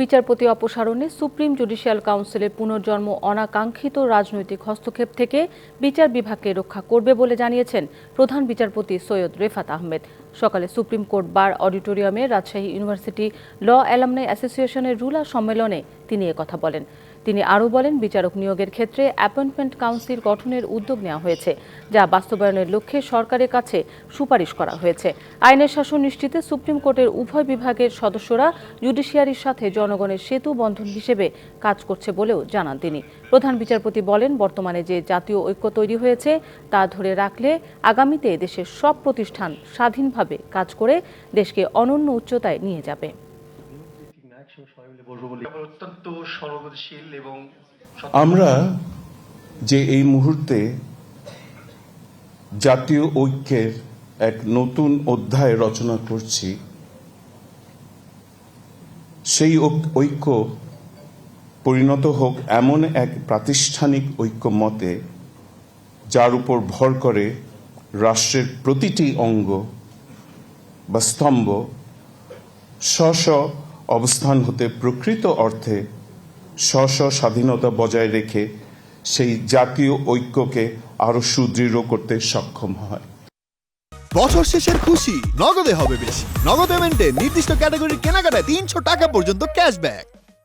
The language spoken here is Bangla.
বিচারপতি অপসারণে সুপ্রিম জুডিশিয়াল কাউন্সিলের পুনর্জন্ম অনাকাঙ্ক্ষিত রাজনৈতিক হস্তক্ষেপ থেকে বিচার বিভাগকে রক্ষা করবে বলে জানিয়েছেন প্রধান বিচারপতি সৈয়দ রেফাত আহমেদ। সকালে সুপ্রিম কোর্ট বার অডিটোরিয়ামে রাজশাহী ইউনিভার্সিটি ল অ্যালামনাই অ্যাসোসিয়েশনের রুলা সম্মেলনে তিনি কথা বলেন। তিনি আরও বলেন, বিচারক নিয়োগের ক্ষেত্রে অ্যাপয়েন্টমেন্ট কাউন্সিল গঠনের উদ্যোগ নেওয়া হয়েছে, যা বাস্তবায়নের লক্ষ্যে সরকারের কাছে সুপারিশ করা হয়েছে। আইনের শাসন নিশ্চিতে সুপ্রিম কোর্টের উভয় বিভাগের সদস্যরা জুডিশিয়ারির সাথে জনগণের সেতু বন্ধন হিসেবে কাজ করছে বলেও জানান তিনি। প্রধান বিচারপতি বলেন, বর্তমানে যে জাতীয় ঐক্য তৈরি হয়েছে, তা ধরে রাখলে আগামীতে দেশের সব প্রতিষ্ঠান স্বাধীনভাবে কাজ করে দেশকে অনন্য উচ্চতায় নিয়ে যাবে। আমরা যে এই মুহূর্তে জাতীয় ঐক্যের এক নতুন অধ্যায় রচনা করছি, সেই ঐক্য পরিণত হোক এমন এক প্রাতিষ্ঠানিক ঐক্যমতে যার উপর ভর করে রাষ্ট্রের প্রতিটি অঙ্গ বা স্তম্ভ স্ব অবস্থান হতে প্রকৃত অর্থে স্ব স্ব স্বাধীনতা বজায় রেখে সেই জাতীয় ঐক্যকে আরও সুদৃঢ় করতে সক্ষম হয়। বছর শেষের খুশি, নগদে হবে বেশি। নগদ পেমেন্টে নির্দিষ্ট ক্যাটাগরির কেনাকাটায় তিনশো টাকা পর্যন্ত ক্যাশব্যাক